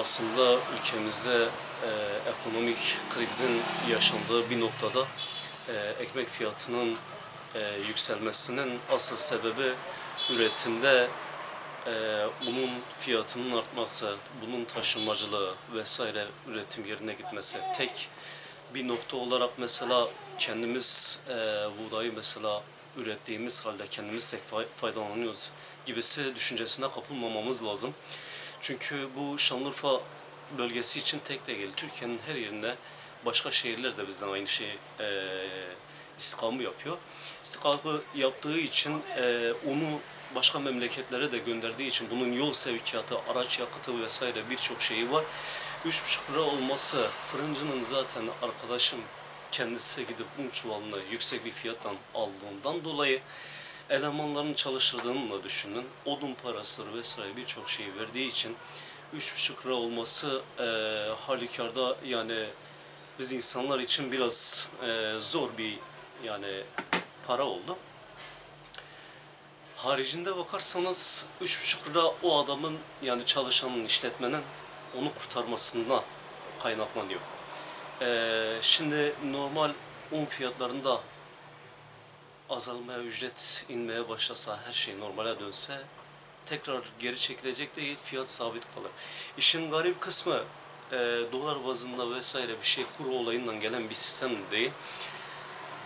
aslında ülkemizde e, ekonomik krizin yaşandığı bir noktada e, ekmek fiyatının e, yükselmesinin asıl sebebi üretimde e, unun fiyatının artması, bunun taşımacılığı vesaire üretim yerine gitmesi. Tek bir nokta olarak mesela kendimiz e, buğdayı mesela ürettiğimiz halde kendimiz tek fay- faydalanıyoruz gibisi düşüncesine kapılmamamız lazım. Çünkü bu Şanlıurfa bölgesi için tek değil. Türkiye'nin her yerinde başka şehirler de bizden aynı şeyi e, istikamı yapıyor. İstikamı yaptığı için e, unu başka memleketlere de gönderdiği için bunun yol sevkiyatı, araç yakıtı vesaire birçok şeyi var. 3,5 lira olması fırıncının zaten arkadaşım kendisi gidip un çuvalını yüksek bir fiyattan aldığından dolayı elemanların çalıştırdığını da düşünün. Odun parasıdır vesaire birçok şeyi verdiği için 3,5 lira olması e, halükarda yani biz insanlar için biraz e, zor bir yani para oldu. Haricinde bakarsanız 3,5 lira o adamın yani çalışanın, işletmenin onu kurtarmasından kaynaklanıyor. Ee, şimdi normal un fiyatlarında azalmaya, ücret inmeye başlasa, her şey normale dönse tekrar geri çekilecek değil, fiyat sabit kalır. İşin garip kısmı e, dolar bazında vesaire bir şey kuru olayından gelen bir sistem değil.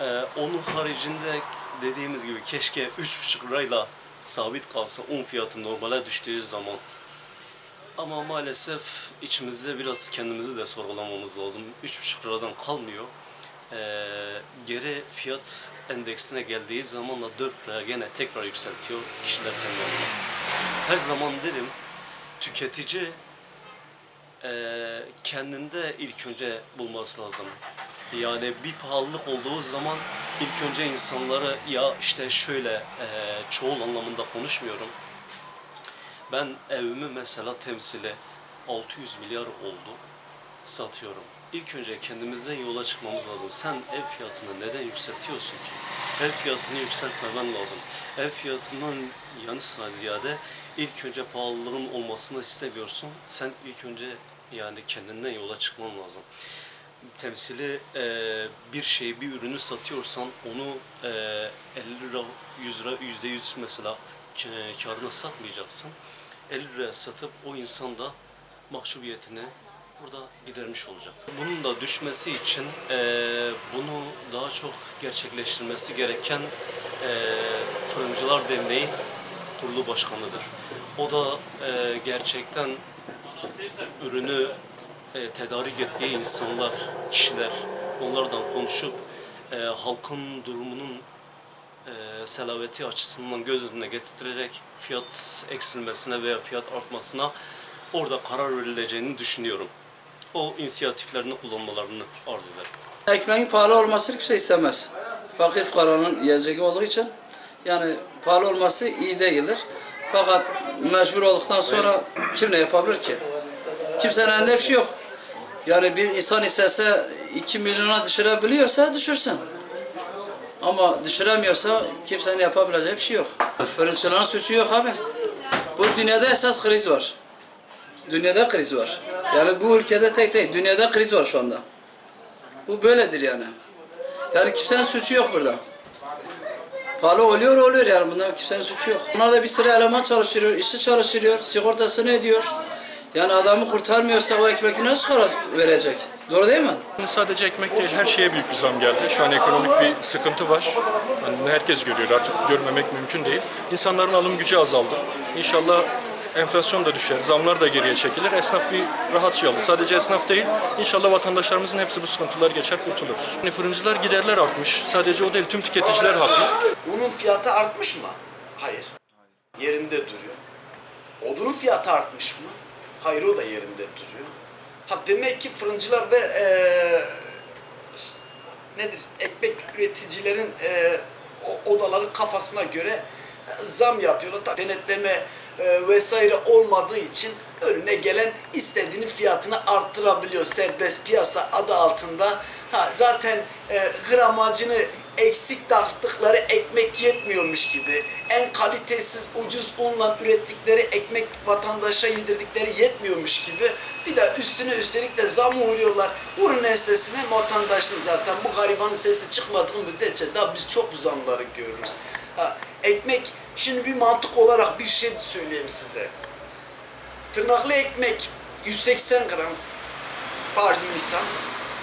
Ee, onun haricinde dediğimiz gibi keşke 3,5 lirayla sabit kalsa un fiyatı normale düştüğü zaman. Ama maalesef içimizde biraz kendimizi de sorgulamamız lazım. 3,5 liradan kalmıyor. Ee, geri fiyat endeksine geldiği zaman da 4 liraya gene tekrar yükseltiyor kişiler kendilerini. Her zaman derim tüketici eee, kendinde ilk önce bulması lazım. Yani bir pahalılık olduğu zaman ilk önce insanları ya işte şöyle eee çoğul anlamında konuşmuyorum. Ben evimi mesela temsili 600 milyar oldu satıyorum. İlk önce kendimizden yola çıkmamız lazım. Sen ev fiyatını neden yükseltiyorsun ki? Ev fiyatını yükseltmemen lazım. Ev fiyatından yanı sıra ziyade ilk önce pahalılığın olmasını istemiyorsun. Sen ilk önce yani kendinden yola çıkman lazım. Temsili e, bir şeyi, bir ürünü satıyorsan onu e, 50 lira, 100 lira, yüzde yüz mesela k- karına satmayacaksın. 50 liraya satıp o insan da mahcubiyetini burada gidermiş olacak. Bunun da düşmesi için eee, bunu daha çok gerçekleştirmesi gereken eee Fırıncılar Derneği kurulu başkanıdır. O da eee, gerçekten ürünü e, tedarik ettiği insanlar, kişiler onlardan konuşup e, halkın durumunun e, selaveti açısından göz önüne getirerek fiyat eksilmesine veya fiyat artmasına orada karar verileceğini düşünüyorum. O inisiyatiflerini kullanmalarını arz ederim. Ekmeğin pahalı olmasını kimse istemez. Fakir fukaranın yiyeceği olduğu için yani pahalı olması iyi değildir. Fakat mecbur olduktan sonra kim ne yapabilir ki? Kimsenin elinde bir şey yok. Yani bir insan istese 2 milyona düşürebiliyorsa düşürsün. Ama düşüremiyorsa kimsenin yapabileceği bir şey yok. Fırıncıların suçu yok abi. Bu dünyada esas kriz var. Dünyada kriz var. Yani bu ülkede tek değil, dünyada kriz var şu anda. Bu böyledir yani. Yani kimsenin suçu yok burada. Pahalı oluyor oluyor yani bunda kimsenin suçu yok. Onlar da bir sıra eleman çalıştırıyor, işçi çalıştırıyor, sigortasını ödüyor. Yani adamı kurtarmıyorsa o ekmek nasıl çıkar verecek? Doğru değil mi? Sadece ekmek değil, her şeye büyük bir zam geldi. Şu an ekonomik bir sıkıntı var. Yani herkes görüyor artık, görmemek mümkün değil. İnsanların alım gücü azaldı. İnşallah enflasyon da düşer, zamlar da geriye çekilir. Esnaf bir rahat yolu. Sadece esnaf değil, inşallah vatandaşlarımızın hepsi bu sıkıntılar geçer, kurtuluruz. Yani fırıncılar giderler artmış. Sadece o değil, tüm tüketiciler haklı. Unun fiyatı artmış mı? Hayır. Yerinde duruyor. Odunun fiyatı artmış mı? Hayır o da yerinde duruyor. Ha demek ki fırıncılar ve eee, nedir? Ekmek üreticilerin eee, o odaların kafasına göre e, zam yapıyorlar. Denetleme e, vesaire olmadığı için önüne gelen istediğinin fiyatını arttırabiliyor serbest piyasa adı altında. Ha zaten e, gramajını eksik taktıkları ekmek yetmiyormuş gibi, en kalitesiz ucuz unla ürettikleri ekmek vatandaşa yedirdikleri yetmiyormuş gibi bir de üstüne üstelik de zam vuruyorlar. Vurun ensesine vatandaşın zaten bu garibanın sesi çıkmadığı müddetçe daha biz çok zamları görürüz. Ha, ekmek şimdi bir mantık olarak bir şey söyleyeyim size. Tırnaklı ekmek 180 gram farz misal.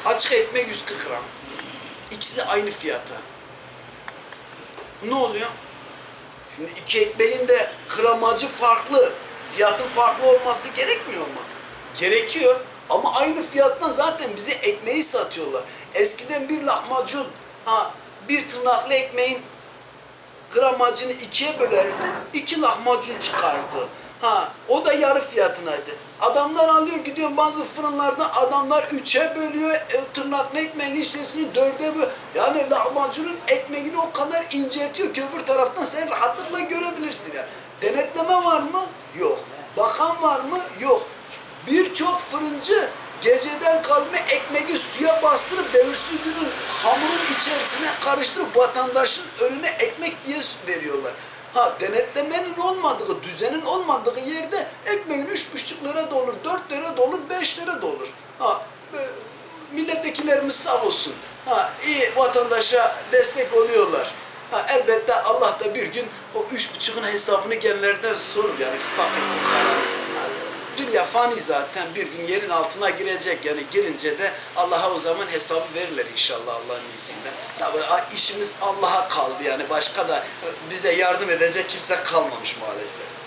Açık ekmek 140 gram. İkisi de aynı fiyata. Ne oluyor? Şimdi iki ekmeğin de gramajı farklı. Fiyatın farklı olması gerekmiyor mu? Gerekiyor. Ama aynı fiyattan zaten bize ekmeği satıyorlar. Eskiden bir lahmacun, ha bir tırnaklı ekmeğin gramajını ikiye bölerdi, iki lahmacun çıkardı. Ha, o da yarı fiyatınaydı. Adamlar alıyor gidiyor bazı fırınlarda adamlar üçe bölüyor, e, tırnaklı ekmeğin işlesini dörde bölüyor. Yani lahmacunun ekmeğini o kadar inceltiyor ki öbür taraftan sen rahatlıkla görebilirsin yani. Denetleme var mı? Yok. Bakan var mı? Yok. Birçok fırıncı geceden kalma ekmeği suya bastırıp devirsi günün hamurun içerisine karıştırıp vatandaşın önüne ekmek diye veriyorlar. Ha denetlemenin olmadığı, düzenin olmadığı yerde ekmeğin üç buçuk lira da olur, dört lira da olur, beş lira da olur. Ha e, milletvekillerimiz sağ olsun. Ha iyi vatandaşa destek oluyorlar. Ha elbette Allah da bir gün o üç buçuğun hesabını genlerden sorur yani fakir fukaranın. Dünya fani zaten bir gün yerin altına girecek yani girince de Allah'a o zaman hesabı verirler inşallah Allah'ın izniyle. Tabi işimiz Allah'a kaldı yani başka da bize yardım edecek kimse kalmamış maalesef.